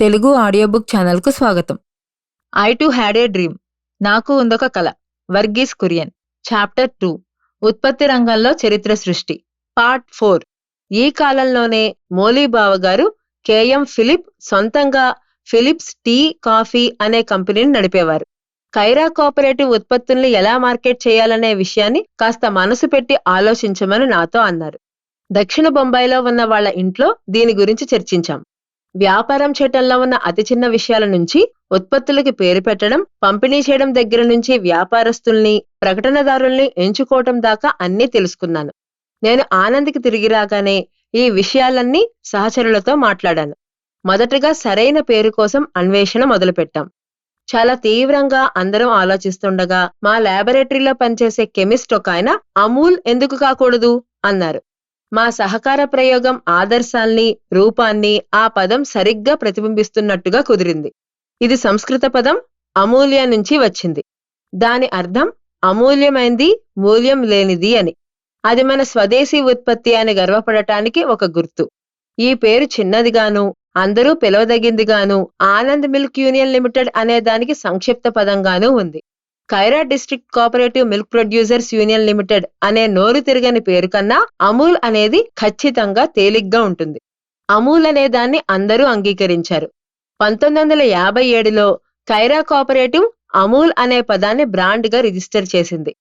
Telugu audio book ఛానల్కు స్వాగతం. I too had a dream. నాకు ఉందొక కళ వర్గీస్ కురియన్. Chapter two. ఉత్పత్తి రంగంలో చరిత్ర సృష్టి. Part four. ఈ కాలంలోనే మోలీబావ గారు కేఎం ఫిలిప్ సొంతంగా ఫిలిప్స్ టీ కాఫీ అనే కంపెనీని నడిపేవారు. కైరా కోఆపరేటివ్ ఉత్పత్తుల్ని ఎలా మార్కెట్ చేయాలనే విషయాన్ని కాస్త మనసు పెట్టి ఆలోచించమని నాతో అన్నారు. దక్షిణ బొంబాయిలో ఉన్న వాళ్ళ ఇంట్లో దీని గురించి చర్చించాం. వ్యాపారం చేయటంలో ఉన్న అతి చిన్న విషయాల నుంచి ఉత్పత్తులకి పేరు పెట్టడం పంపిణీ చేయడం దగ్గర నుంచి వ్యాపారస్తుల్ని ప్రకటనదారుల్ని ఎంచుకోవటం దాకా అన్నీ తెలుసుకున్నాను. నేను ఆనంద్కి తిరిగి రాగానే ఈ విషయాలన్నీ సహచరులతో మాట్లాడాను. మొదటగా సరైన పేరు కోసం అన్వేషణ మొదలుపెట్టాం. చాలా తీవ్రంగా అందరం ఆలోచిస్తుండగా మా ల్యాబొరేటరీలో పనిచేసే కెమిస్ట్ ఒక ఆయన అమూల్ ఎందుకు కాకూడదు? అన్నారు. మా సహకార ప్రయోగం ఆదర్శాల్ని రూపాన్ని ఆ పదం సరిగ్గా ప్రతిబింబిస్తున్నట్టుగా కుదిరింది. ఇది సంస్కృత పదం అమూల్య నుంచి వచ్చింది. దాని అర్థం అమూల్యమైంది మూల్యం లేనిది అని. అది మన స్వదేశీ ఉత్పత్తి అని గర్వపడటానికి ఒక గుర్తు. ఈ పేరు చిన్నదిగాను అందరూ పిలవదగిందిగాను ఆనంద్ మిల్క్ యూనియన్ లిమిటెడ్ అనే దానికి సంక్షిప్త పదంగానూ ఉంది. Kaira district cooperative milk producers union limited అనే నోరు తిరగని పేరు కన్నా అమూల్ అనేది ఖచ్చితంగా తేలిగ్గా ఉంటుంది. అమూల్ అనే దాన్ని అందరూ అంగీకరించారు. పంతొమ్మిది వందల యాభై ఏడులో ఖైరా కోఆపరేటివ్ అమూల్ అనే పదాన్ని బ్రాండ్గా రిజిస్టర్ చేసింది.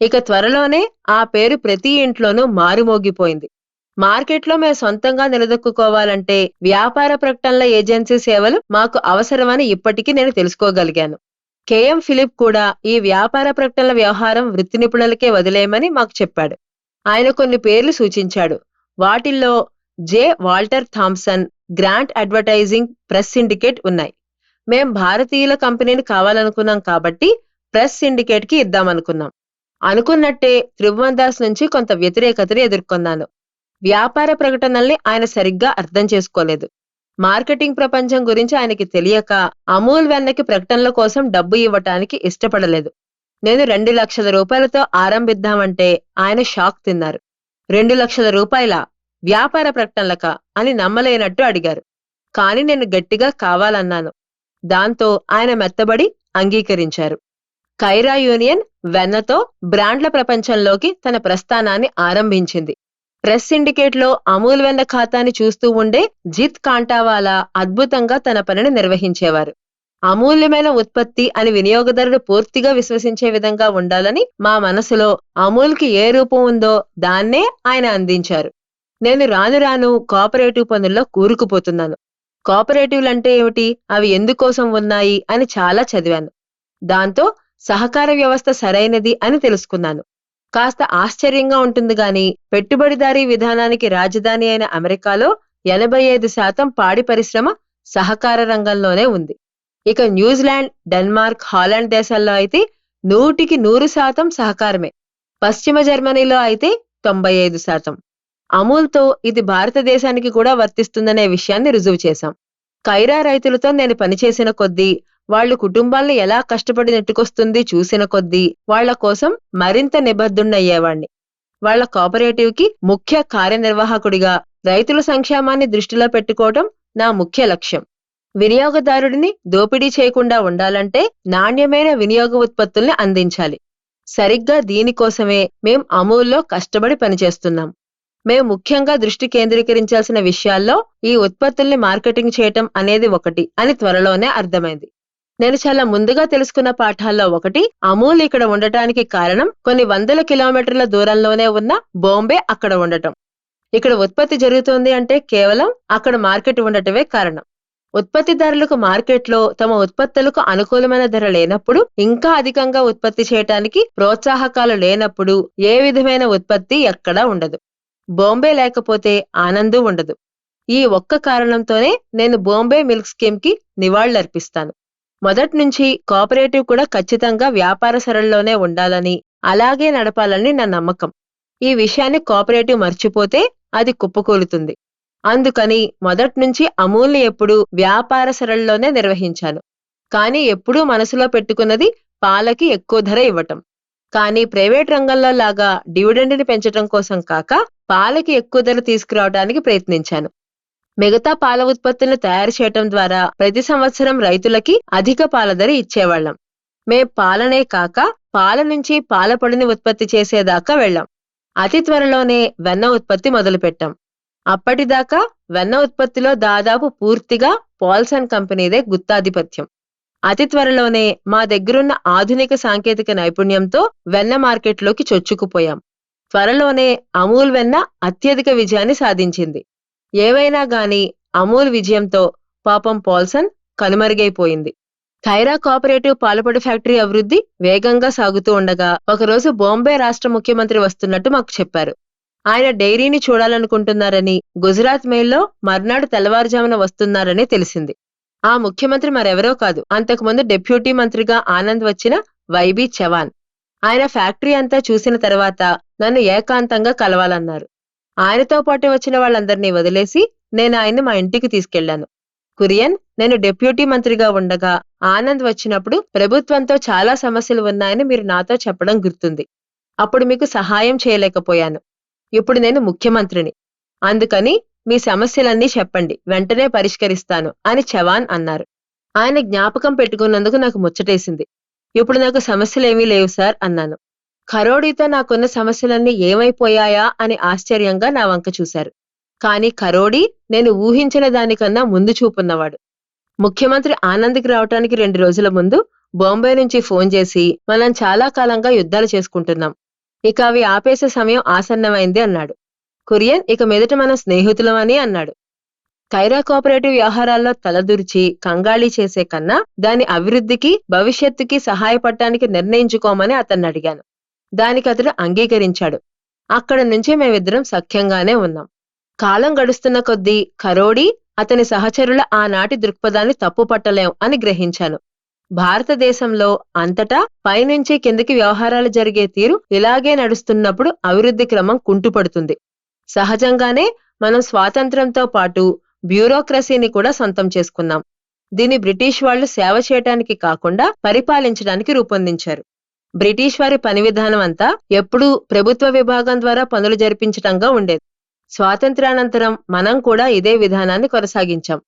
ఇక త్వరలోనే ఆ పేరు ప్రతి ఇంట్లోనూ మారుమోగిపోయింది. మార్కెట్లో మేము సొంతంగా నిలదొక్కుకోవాలంటే వ్యాపార ప్రకటనల ఏజెన్సీ సేవలు మాకు అవసరమని ఇప్పటికీ నేను తెలుసుకోగలిగాను. కేఎం ఫిలిప్ కూడా ఈ వ్యాపార ప్రకటనల వ్యవహారం వృత్తి నిపుణులకే వదిలేయమని మాకు చెప్పాడు. ఆయన కొన్ని పేర్లు సూచించాడు. వాటిల్లో J. Walter Thompson Grant advertising press syndicate ఉన్నాయి. మేం భారతీయుల కంపెనీని కావాలనుకున్నాం కాబట్టి ప్రెస్ సిండికేట్కి ఇద్దామనుకున్నాం. అనుకున్నట్టే త్రిభువన్ దాస్ నుంచి కొంత వ్యతిరేకతను ఎదుర్కొన్నాను. వ్యాపార ప్రకటనల్ని ఆయన సరిగ్గా అర్థం చేసుకోలేదు. మార్కెటింగ్ ప్రపంచం గురించి ఆయనకి తెలియక అమూల్ వెన్నకి ప్రకటనల కోసం డబ్బు ఇవ్వటానికి ఇష్టపడలేదు. నేను రెండు లక్షల రూపాయలతో ఆరంభిద్దామంటే ఆయన షాక్ తిన్నారు. రెండు లక్షల రూపాయల వ్యాపార ప్రకటనలక అని నమ్మలేనట్టు అడిగారు. కాని నేను గట్టిగా కావాలన్నాను. దాంతో ఆయన మెత్తబడి అంగీకరించారు. కైరా యూనియన్ వెన్నతో బ్రాండ్ల ప్రపంచంలోకి తన ప్రస్థానాన్ని ఆరంభించింది. ప్రెస్ సిండికేట్లో అమూల్ వెన్న ఖాతాని చూస్తూ ఉండే జిత్ కాంటావాలా అద్భుతంగా తన పనిని నిర్వహించేవారు. అమూల్యమైన ఉత్పత్తి అని వినియోగదారుడు పూర్తిగా విశ్వసించే విధంగా ఉండాలని మా మనసులో అమూల్కి ఏ రూపం ఉందో దాన్నే ఆయన అందించారు. నేను రాను రాను కోఆపరేటివ్ పనుల్లో కూరుకుపోతున్నాను. కోఆపరేటివ్లంటే ఏమిటి? అవి ఎందుకోసం ఉన్నాయి అని చాలా చదివాను. దాంతో సహకార వ్యవస్థ సరైనది అని తెలుసుకున్నాను. కాస్త ఆశ్చర్యంగా ఉంటుంది గాని పెట్టుబడిదారీ విధానానికి రాజధాని అయిన అమెరికాలో ఎనభై ఐదు శాతం పాడి పరిశ్రమ సహకార రంగంలోనే ఉంది. ఇక న్యూజిలాండ్ డెన్మార్క్ హాలాండ్ దేశాల్లో అయితే నూటికి నూరు శాతం సహకారమే. పశ్చిమ జర్మనీలో అయితే తొంభై ఐదు శాతం. అమూల్తో ఇది భారతదేశానికి కూడా వర్తిస్తుందనే విషయాన్ని రుజువు చేశాం. కైరా రైతులతో నేను పనిచేసిన కొద్దీ వాళ్ళు కుటుంబాల్ని ఎలా కష్టపడి నెట్టుకొస్తుంది చూసిన కొద్దీ వాళ్ళ కోసం మరింత నిబద్ధుణ్ణయ్యేవాణ్ణి. వాళ్ళ కోఆపరేటివ్కి ముఖ్య కార్యనిర్వాహకుడిగా రైతుల సంక్షేమాన్ని దృష్టిలో పెట్టుకోవటం నా ముఖ్య లక్ష్యం. వినియోగదారుడిని దోపిడీ చేయకుండా ఉండాలంటే నాణ్యమైన వినియోగ ఉత్పత్తుల్ని అందించాలి. సరిగ్గా దీనికోసమే మేం అమూల్లో కష్టపడి పనిచేస్తున్నాం. మేం ముఖ్యంగా దృష్టి కేంద్రీకరించాల్సిన విషయాల్లో ఈ ఉత్పత్తుల్ని మార్కెటింగ్ చేయటం అనేది ఒకటి అని త్వరలోనే అర్థమైంది. నేను చాలా ముందుగా తెలుసుకున్న పాఠాల్లో ఒకటి అమూల్ ఇక్కడ ఉండటానికి కారణం కొన్ని వందల కిలోమీటర్ల దూరంలోనే ఉన్న బాంబే అక్కడ ఉండటం. ఇక్కడ ఉత్పత్తి జరుగుతోంది అంటే కేవలం అక్కడ మార్కెట్ ఉండటమే కారణం. ఉత్పత్తిదారులకు మార్కెట్లో తమ ఉత్పత్తులకు అనుకూలమైన ధర లేనప్పుడు ఇంకా అధికంగా ఉత్పత్తి చేయటానికి ప్రోత్సాహకాలు లేనప్పుడు ఏ విధమైన ఉత్పత్తి ఎక్కడా ఉండదు. బాంబే లేకపోతే ఆనందం ఉండదు. ఈ ఒక్క కారణంతోనే నేను బాంబే మిల్క్ స్కీమ్కి నివాళులర్పిస్తాను. మొదటి నుంచి కోఆపరేటివ్ కూడా ఖచ్చితంగా వ్యాపార సరళిలోనే ఉండాలని అలాగే నడపాలని నా నమ్మకం. ఈ విషయాన్ని కోఆపరేటివ్ మర్చిపోతే అది కుప్పకూలుతుంది. అందుకని మొదట్నుంచి అమూల్ని ఎప్పుడూ వ్యాపార సరళిలోనే నిర్వహించాను. కానీ ఎప్పుడూ మనసులో పెట్టుకున్నది పాలకి ఎక్కువ ధర ఇవ్వటం. కానీ ప్రైవేట్ రంగంలో లాగా డివిడెండ్ని పెంచటం కోసం కాక పాలకి ఎక్కువ ధర తీసుకురావడానికి ప్రయత్నించాను. మిగతా పాల ఉత్పత్తులను తయారు చేయటం ద్వారా ప్రతి సంవత్సరం రైతులకి అధిక పాల ధర ఇచ్చేవాళ్ళం. మేం పాలనే కాక పాల నుంచి పాల పొడిని ఉత్పత్తి చేసేదాకా వెళ్ళాం. అతి త్వరలోనే వెన్న ఉత్పత్తి మొదలుపెట్టాం. అప్పటిదాకా వెన్న ఉత్పత్తిలో దాదాపు పూర్తిగా పాల్సన్ కంపెనీదే గుత్తాధిపత్యం. అతి త్వరలోనే మా దగ్గరున్న ఆధునిక సాంకేతిక నైపుణ్యంతో వెన్న మార్కెట్లోకి చొచ్చుకుపోయాం. త్వరలోనే అమూల్ వెన్న అత్యధిక విజయాన్ని సాధించింది. ఏవైనా గాని అమూల్ విజయంతో పాపం పాల్సన్ కనుమరుగైపోయింది. ఖైరా కోఆపరేటివ్ పాలపొడి ఫ్యాక్టరీ అభివృద్ధి వేగంగా సాగుతూ ఉండగా ఒకరోజు బాంబే రాష్ట్ర ముఖ్యమంత్రి వస్తున్నట్టు మాకు చెప్పారు. ఆయన డైరీని చూడాలనుకుంటున్నారని గుజరాత్ మెయిల్లో మర్నాడు తెల్లవారుజామున వస్తున్నారని తెలిసింది. ఆ ముఖ్యమంత్రి మరెవరో కాదు. అంతకుముందు డెప్యూటీ మంత్రిగా ఆనంద్ వచ్చిన వైబీ చవాన్. ఆయన ఫ్యాక్టరీ అంతా చూసిన తర్వాత నన్ను ఏకాంతంగా కలవాలన్నారు. ఆయనతో పాటు వచ్చిన వాళ్ళందరినీ వదిలేసి నేను ఆయన్ని మా ఇంటికి తీసుకెళ్ళాను కురియన్ నేను డెప్యూటీ మంత్రిగా ఉండగా ఆనంద్ వచ్చినప్పుడు ప్రభుత్వంతో చాలా సమస్యలు ఉన్నాయని మీరు నాతో చెప్పడం గుర్తుంది. అప్పుడు మీకు సహాయం చేయలేకపోయాను. ఇప్పుడు నేను ముఖ్యమంత్రిని. అందుకని మీ సమస్యలన్నీ చెప్పండి వెంటనే పరిష్కరిస్తాను అని చవాన్ అన్నారు. ఆయన జ్ఞాపకం పెట్టుకున్నందుకు నాకు ముచ్చటేసింది. ఇప్పుడు నాకు సమస్యలేమీ లేవు సార్ అన్నాను. ఖరోడీతో నాకున్న సమస్యలన్నీ ఏమైపోయాయా అని ఆశ్చర్యంగా నా వంక చూశారు. కాని ఖరోడీ నేను ఊహించిన దానికన్నా ముందు చూపున్నవాడు. ముఖ్యమంత్రి ఆనంద్కి రావటానికి రెండు రోజుల ముందు బాంబే నుంచి ఫోన్ చేసి మనం చాలా కాలంగా యుద్ధాలు చేసుకుంటున్నాం. ఇక అవి ఆపేసే సమయం ఆసన్నమైంది అన్నాడు. కురియన్ ఇక మీదట మన స్నేహితులమని అన్నాడు. కైరా కోఆపరేటివ్ వ్యవహారాల్లో తలదూర్చి కంగాళీ చేసే కన్నా దాని అభివృద్ధికి భవిష్యత్తుకి సహాయపడటానికి నిర్ణయించుకోమని అతన్ని అడిగాను. దానికి అతడు అంగీకరించాడు. అక్కడ నుంచి మేమిద్దరం సఖ్యంగానే ఉన్నాం. కాలం గడుస్తున్న కొద్దీ కరోడి అతని సహచరుల ఆనాటి దృక్పథాన్ని తప్పుపట్టలేం అని గ్రహించాను. భారతదేశంలో అంతటా పైనుంచి కిందకి వ్యవహారాలు జరిగే తీరు ఇలాగే నడుస్తున్నప్పుడు అభివృద్ధి క్రమం కుంటుపడుతుంది. సహజంగానే మనం స్వాతంత్రంతో పాటు బ్యూరోక్రసీని కూడా సొంతం చేసుకున్నాం. దీన్ని బ్రిటిష్ వాళ్ళు సేవ చేయటానికి కాకుండా పరిపాలించడానికి రూపొందించారు. బ్రిటిష్ వారి పని విధానం అంతా ఎప్పుడూ ప్రభుత్వ విభాగం ద్వారా పనులు జరిపించటంగా ఉండేది. స్వాతంత్ర్యానంతరం మనం కూడా ఇదే విధానాన్ని కొనసాగించాం.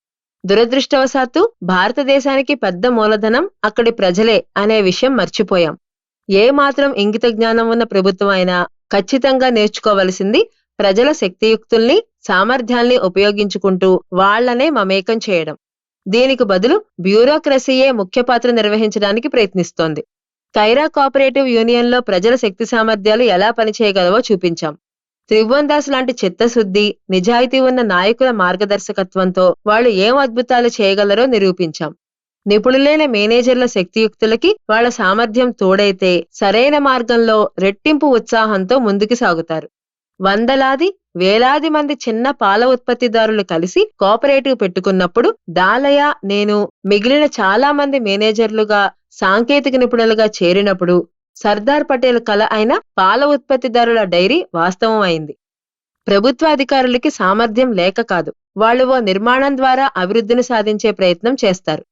దురదృష్టవశాత్తు భారతదేశానికి పెద్ద మూలధనం అక్కడి ప్రజలే అనే విషయం మర్చిపోయాం. ఏ మాత్రం ఇంగిత జ్ఞానం ఉన్న ప్రభుత్వం అయినా ఖచ్చితంగా నేర్చుకోవలసింది ప్రజల శక్తియుక్తుల్ని సామర్థ్యాల్ని ఉపయోగించుకుంటూ వాళ్ళనే మమేకం చేయడం. దీనికి బదులు బ్యూరోక్రసీయే ముఖ్య పాత్ర నిర్వహించడానికి ప్రయత్నిస్తోంది. కైరా కోఆపరేటివ్ యూనియన్లో ప్రజల శక్తి సామర్థ్యాలు ఎలా పనిచేయగలవో చూపించాం. త్రిభువన్ దాస్ లాంటి చిత్తశుద్ధి నిజాయితీ ఉన్న నాయకుల మార్గదర్శకత్వంతో వాళ్ళు ఏం అద్భుతాలు చేయగలరో నిరూపించాం. నిపుణులైన మేనేజర్ల శక్తియుక్తులకి వాళ్ళ సామర్థ్యం తోడైతే సరైన మార్గంలో రెట్టింపు ఉత్సాహంతో ముందుకు సాగుతారు. వందలాది వేలాది మంది చిన్న పాల ఉత్పత్తిదారులు కలిసి కోఆపరేటివ్ పెట్టుకున్నప్పుడు దాలయ నేను మిగిలిన చాలా మంది మేనేజర్లుగా సాంకేతిక నిపుణులుగా చేరినప్పుడు సర్దార్ పటేల్ కల అయిన పాల ఉత్పత్తిదారుల డైరీ వాస్తవం అయింది. ప్రభుత్వ అధికారులకి సామర్థ్యం లేక కాదు వాళ్ళు ఓ నిర్మాణం ద్వారా అభివృద్ధిని సాధించే ప్రయత్నం చేస్తారు.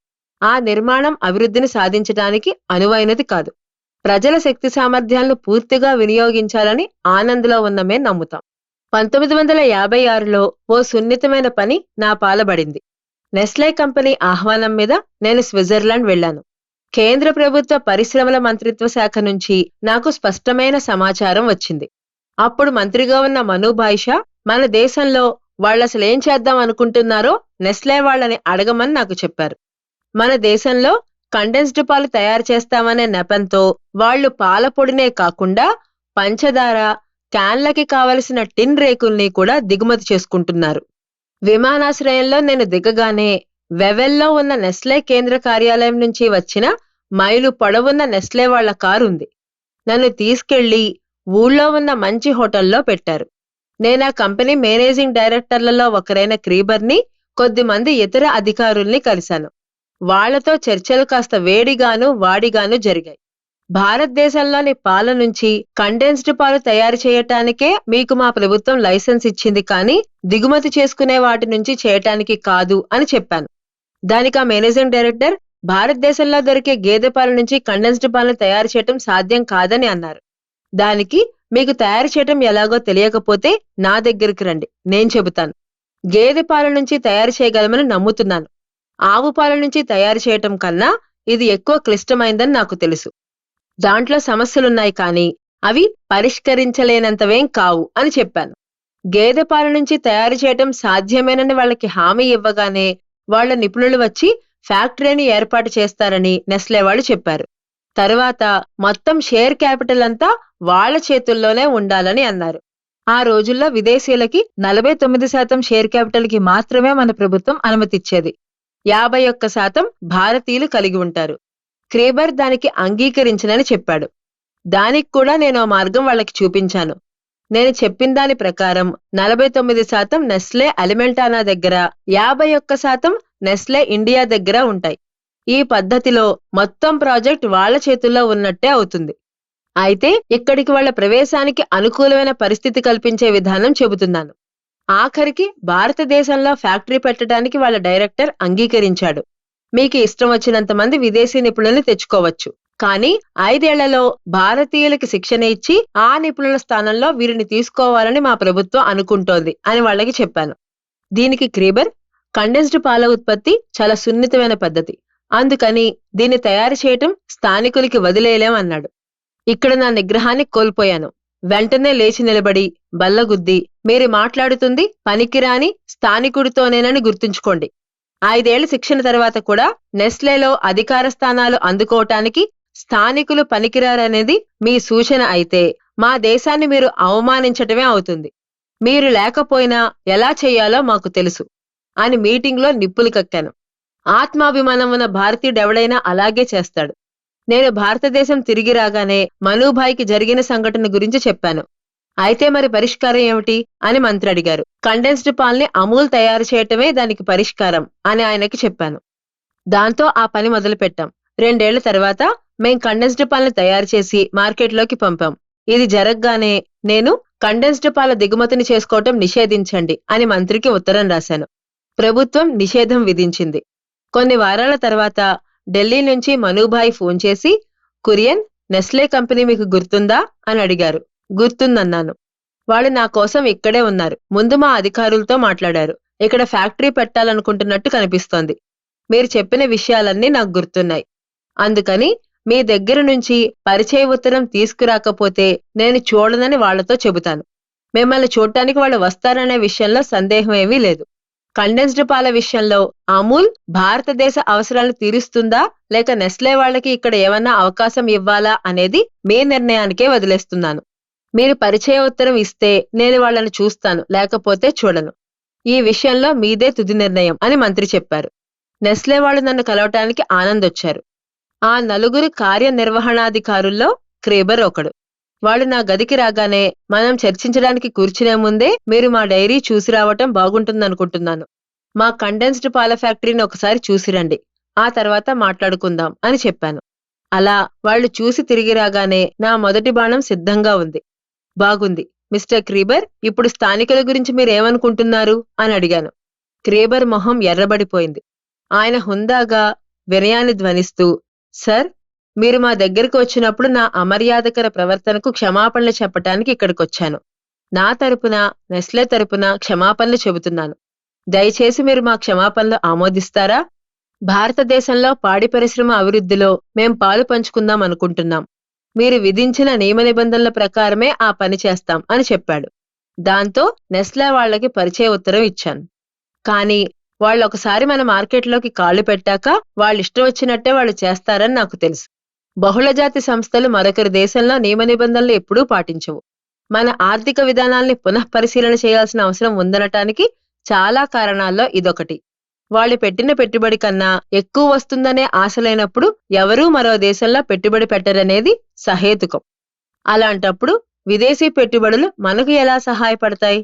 ఆ నిర్మాణం అభివృద్ధిని సాధించడానికి అనువైనది కాదు. ప్రజల శక్తి సామర్థ్యాలను పూర్తిగా వినియోగించాలని ఆనంద్లో ఉన్నమే నమ్ముతాం. పంతొమ్మిది వందల యాభై ఆరులో ఓ సున్నితమైన పని నా పాలబడింది. నెస్లే కంపెనీ ఆహ్వానం మీద నేను స్విట్జర్లాండ్ వెళ్ళాను. కేంద్ర ప్రభుత్వ పరిశ్రమల మంత్రిత్వ శాఖ నుంచి నాకు స్పష్టమైన సమాచారం వచ్చింది. అప్పుడు మంత్రిగా ఉన్న మను భాయిషా మన దేశంలో వాళ్ళసలేం చేద్దాం అనుకుంటున్నారో నెస్లే వాళ్ళని అడగమని నాకు చెప్పారు. మన దేశంలో కండెన్స్డ్ పాలు తయారు చేస్తామనే నెపంతో వాళ్ళు పాల పొడినే కాకుండా పంచదార క్యాన్లకి కావలసిన టిన్ రేకుల్ని కూడా దిగుమతి చేసుకుంటున్నారు. విమానాశ్రయంలో నేను దిగగానే వెవెల్లో ఉన్న నెస్లే కేంద్ర కార్యాలయం నుంచి వచ్చిన మైలు పొడవున్న నెస్లే వాళ్ళ కారు ఉంది నన్ను తీసుకెళ్ళి ఊళ్ళో ఉన్న మంచి హోటల్లో పెట్టారు. నేనా కంపెనీ మేనేజింగ్ డైరెక్టర్లలో ఒకరైన క్రీబర్ని కొద్దిమంది ఇతర అధికారుల్ని కలిశాను. వాళ్ళతో చర్చలు కాస్త వేడిగాను వాడిగాను జరిగాయి. భారతదేశంలోని పాల నుంచి కండెన్స్డ్ పాలు తయారు చేయటానికే మీకు మా ప్రభుత్వం లైసెన్స్ ఇచ్చింది కానీ దిగుమతి చేసుకునే వాటి నుంచి చేయటానికి కాదు అని చెప్పాను. దానికి ఆ మేనేజింగ్ డైరెక్టర్ భారతదేశంలో దొరికే గేదె పాల నుంచి కండెన్స్డ్ పాలను తయారు చేయటం సాధ్యం కాదని అన్నారు. దానికి మీకు తయారు చేయటం ఎలాగో తెలియకపోతే నా దగ్గరికి రండి. నేను చెబుతాను. గేదె పాల నుంచి తయారు చేయగలమని నమ్ముతున్నాను. ఆవు పాల నుంచి తయారు చేయటం కన్నా ఇది ఎక్కువ క్లిష్టమైందని నాకు తెలుసు. దాంట్లో సమస్యలున్నాయి కానీ అవి పరిష్కరించలేనంతవేం కావు అని చెప్పాను. గేదె పాల నుంచి తయారు చేయటం సాధ్యమేనని వాళ్ళకి హామీ ఇవ్వగానే వాళ్ళ నిపుణులు వచ్చి ఫ్యాక్టరీని ఏర్పాటు చేస్తారని నెస్లే వాళ్ళు చెప్పారు. తరువాత మొత్తం షేర్ క్యాపిటల్ అంతా వాళ్ళ చేతుల్లోనే ఉండాలని అన్నారు. ఆ రోజుల్లో విదేశీయులకి నలభై తొమ్మిది శాతం షేర్ క్యాపిటల్కి మాత్రమే మన ప్రభుత్వం అనుమతిచ్చేది. యాభై ఒక్క శాతం భారతీయులు కలిగి ఉంటారు. క్రేబర్ దానికి అంగీకరించనని చెప్పాడు. దానికి కూడా నేను ఆ మార్గం వాళ్ళకి చూపించాను. నేను చెప్పిన దాని ప్రకారం నలభై తొమ్మిది శాతం నెస్లే అలిమెంటానా దగ్గర యాభై ఒక్క శాతం నెస్లే ఇండియా దగ్గర ఉంటాయి. ఈ పద్ధతిలో మొత్తం ప్రాజెక్ట్ వాళ్ళ చేతుల్లో ఉన్నట్టే అవుతుంది. అయితే ఇక్కడికి వాళ్ళ ప్రవేశానికి అనుకూలమైన పరిస్థితి కల్పించే విధానం చెబుతున్నాను. ఆఖరికి భారతదేశంలో ఫ్యాక్టరీ పెట్టడానికి వాళ్ళ డైరెక్టర్ అంగీకరించాడు. మీకు ఇష్టం వచ్చినంత మంది విదేశీ నిపుణుల్ని తెచ్చుకోవచ్చు. కానీ ఐదేళ్ళలో భారతీయులకి శిక్షణ ఇచ్చి ఆ నిపుణుల స్థానంలో వీరిని తీసుకోవాలని మా ప్రభుత్వం అనుకుంటోంది అని వాళ్ళకి చెప్పాను. దీనికి క్రీబర్ కండెన్స్డ్ పాల ఉత్పత్తి చాలా సున్నితమైన పద్ధతి. అందుకని దీన్ని తయారు చేయటం స్థానికులకి వదిలేయలేం అన్నాడు. ఇక్కడ నా నిగ్రహాన్ని కోల్పోయాను. వెంటనే లేచి నిలబడి బల్లగుద్ది మీరు మాట్లాడుతుంది పనికిరాని స్థానికుడితోనేనని గుర్తుంచుకోండి. ఐదేళ్ళ శిక్షణ తర్వాత కూడా నెస్లేలో అధికార స్థానాలు అందుకోవటానికి స్థానికులు పనికిరారనేది మీ సూచన అయితే మా దేశాన్ని మీరు అవమానించటమే అవుతుంది. మీరు లేకపోయినా ఎలా చేయాలో మాకు తెలుసు అని మీటింగ్లో నిప్పులు కక్కాను. ఆత్మాభిమానం ఉన్న భారతీయుడెవడైనా అలాగే చేస్తాడు. నేను భారతదేశం తిరిగి రాగానే మనూభాయ్కి జరిగిన సంఘటన గురించి చెప్పాను. అయితే మరి పరిష్కారం ఏమిటి అని మంత్రి అడిగారు. కండెన్స్డ్ పాల్ని అమూల్ తయారు చేయటమే దానికి పరిష్కారం అని ఆయనకి చెప్పాను. దాంతో ఆ పని మొదలుపెట్టాం. రెండేళ్ళ తర్వాత మేం కండెన్స్డ్ పాలను తయారు చేసి మార్కెట్లోకి పంపాం. ఇది జరగగానే నేను కండెన్స్డ్ పాల దిగుమతిని చేసుకోవటం నిషేధించండి అని మంత్రికి ఉత్తరం రాశాను. ప్రభుత్వం నిషేధం విధించింది. కొన్ని వారాల తర్వాత ఢిల్లీ నుంచి మనూభాయ్ ఫోన్ చేసి కురియన్ నెస్లే కంపెనీ మీకు గుర్తుందా? అని అడిగారు. గుర్తుందన్నాను. వాళ్ళు నా కోసం ఇక్కడే ఉన్నారు. ముందు మా అధికారులతో మాట్లాడారు. ఇక్కడ ఫ్యాక్టరీ పెట్టాలనుకుంటున్నట్టు కనిపిస్తోంది. మీరు చెప్పిన విషయాలన్నీ నాకు గుర్తున్నాయి. అందుకని మీ దగ్గర నుంచి పరిచయ ఉత్తరం తీసుకురాకపోతే నేను చూడనని వాళ్ళతో చెబుతాను. మిమ్మల్ని చూడటానికి వాళ్ళు వస్తారనే విషయంలో సందేహం ఏమీ లేదు. కండెన్స్డ్ పాల విషయంలో అమూల్ భారతదేశ అవసరాలను తీరుస్తుందా? లేక నెస్లే వాళ్ళకి ఇక్కడ ఏమన్నా అవకాశం ఇవ్వాలా అనేది మీ నిర్ణయానికే వదిలేస్తున్నాను. మీరు పరిచయ ఉత్తరం ఇస్తే నేను వాళ్ళని చూస్తాను లేకపోతే చూడను. ఈ విషయంలో మీదే తుది నిర్ణయం అని మంత్రి చెప్పారు. నెస్లే వాళ్ళు నన్ను కలవటానికి ఆనందొచ్చారు. ఆ నలుగురు కార్యనిర్వహణాధికారుల్లో క్రేబర్ ఒకడు. వాళ్ళు నా గదికి రాగానే మనం చర్చించడానికి కూర్చునే ముందే మీరు మా డైరీ చూసి రావటం బాగుంటుందనుకుంటున్నాను. మా కండెన్స్డ్ పాల ఫ్యాక్టరీని ఒకసారి చూసిరండి ఆ తర్వాత మాట్లాడుకుందాం అని చెప్పాను. అలా వాళ్ళు చూసి తిరిగి రాగానే నా మొదటి బాణం సిద్ధంగా ఉంది. బాగుంది. మిస్టర్ క్రీబర్ ఇప్పుడు స్థానికుల గురించి మీరేమనుకుంటున్నారు? అని అడిగాను. క్రీబర్ మొహం ఎర్రబడిపోయింది. ఆయన హుందాగా వినయాన్ని ధ్వనిస్తూ సార్ మీరు మా దగ్గరకు వచ్చినప్పుడు నా అమర్యాదకర ప్రవర్తనకు క్షమాపణలు చెప్పటానికి ఇక్కడికి వచ్చాను నా తరపున నెస్లే తరపున క్షమాపణలు చెబుతున్నాను. దయచేసి మీరు మా క్షమాపణలు ఆమోదిస్తారా? భారతదేశంలో పాడి పరిశ్రమ అభివృద్ధిలో మేం పాలు పంచుకుందాం అనుకుంటున్నాం. మీరు విధించిన నియమ నిబంధనల ప్రకారమే ఆ పని చేస్తాం అని చెప్పాడు. దాంతో నెస్లే వాళ్ళకి పరిచయ ఉత్తరం ఇచ్చాను. కానీ వాళ్ళు ఒకసారి మన మార్కెట్లోకి కాళ్ళు పెట్టాక వాళ్ళు ఇష్టం వచ్చినట్టే వాళ్ళు చేస్తారని నాకు తెలుసు. బహుళజాతి సంస్థలు మరొకరి దేశంలో నియమ నిబంధనలు ఎప్పుడూ పాటించవు. మన ఆర్థిక విధానాల్ని పునః పరిశీలన చేయాల్సిన అవసరం ఉందనటానికి చాలా కారణాల్లో ఇదొకటి. వాళ్ళు పెట్టిన పెట్టుబడి కన్నా ఎక్కువ వస్తుందనే ఆశలైనప్పుడు ఎవరూ మరో దేశంలో పెట్టుబడి పెట్టరనేది సహేతుకం. అలాంటప్పుడు విదేశీ పెట్టుబడులు మనకు ఎలా సహాయపడతాయి?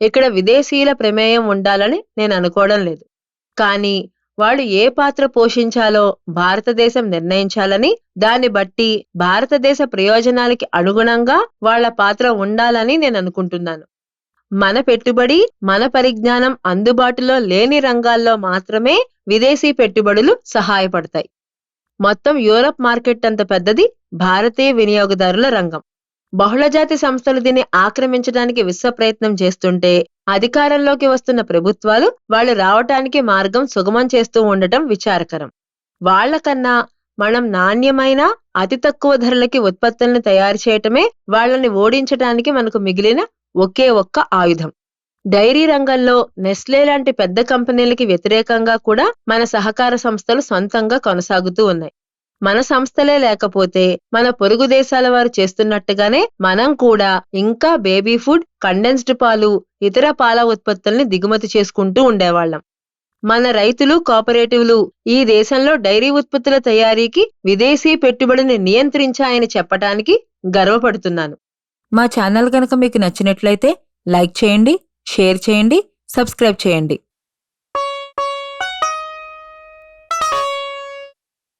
ఇక్కడ విదేశీయుల ప్రమేయం ఉండాలని నేను అనుకోవడం లేదు. కానీ వాళ్ళు ఏ పాత్ర పోషించాలో భారతదేశం నిర్ణయించాలని దాన్ని బట్టి భారతదేశ ప్రయోజనాలకి అనుగుణంగా వాళ్ళ పాత్ర ఉండాలని నేను అనుకుంటున్నాను. మన పెట్టుబడి మన పరిజ్ఞానం అందుబాటులో లేని రంగాల్లో మాత్రమే విదేశీ పెట్టుబడులు సహాయపడతాయి. మొత్తం యూరప్ మార్కెట్ అంత పెద్దది భారతీయ వినియోగదారుల రంగం. బహుళజాతి సంస్థలు దీన్ని ఆక్రమించడానికి విశ్వ ప్రయత్నం చేస్తుంటే అధికారంలోకి వస్తున్న ప్రభుత్వాలు వాళ్ళు రావటానికి మార్గం సుగమం చేస్తూ ఉండటం విచారకరం. వాళ్ళకన్నా మనం నాణ్యమైన అతి తక్కువ ధరలకి ఉత్పత్తులను తయారు చేయటమే వాళ్ళని ఓడించటానికి మనకు మిగిలిన ఒకే ఒక్క ఆయుధం. డైరీ రంగంలో నెస్లే లాంటి పెద్ద కంపెనీలకి వ్యతిరేకంగా కూడా మన సహకార సంస్థలు సొంతంగా కొనసాగుతూ ఉన్నాయి. మన సంస్థలే లేకపోతే మన పొరుగు దేశాల వారు చేస్తున్నట్టుగానే మనం కూడా ఇంకా బేబీ ఫుడ్ కండెన్స్డ్ పాలు ఇతర పాల ఉత్పత్తుల్ని దిగుమతి చేసుకుంటూ ఉండేవాళ్ళం. మన రైతులు కోఆపరేటివ్లు ఈ దేశంలో డైరీ ఉత్పత్తుల తయారీకి విదేశీ పెట్టుబడిని నియంత్రించాయని చెప్పటానికి గర్వపడుతున్నాను. మా ఛానల్ కనుక మీకు నచ్చినట్లయితే లైక్ చేయండి షేర్ చేయండి సబ్స్క్రైబ్ చేయండి.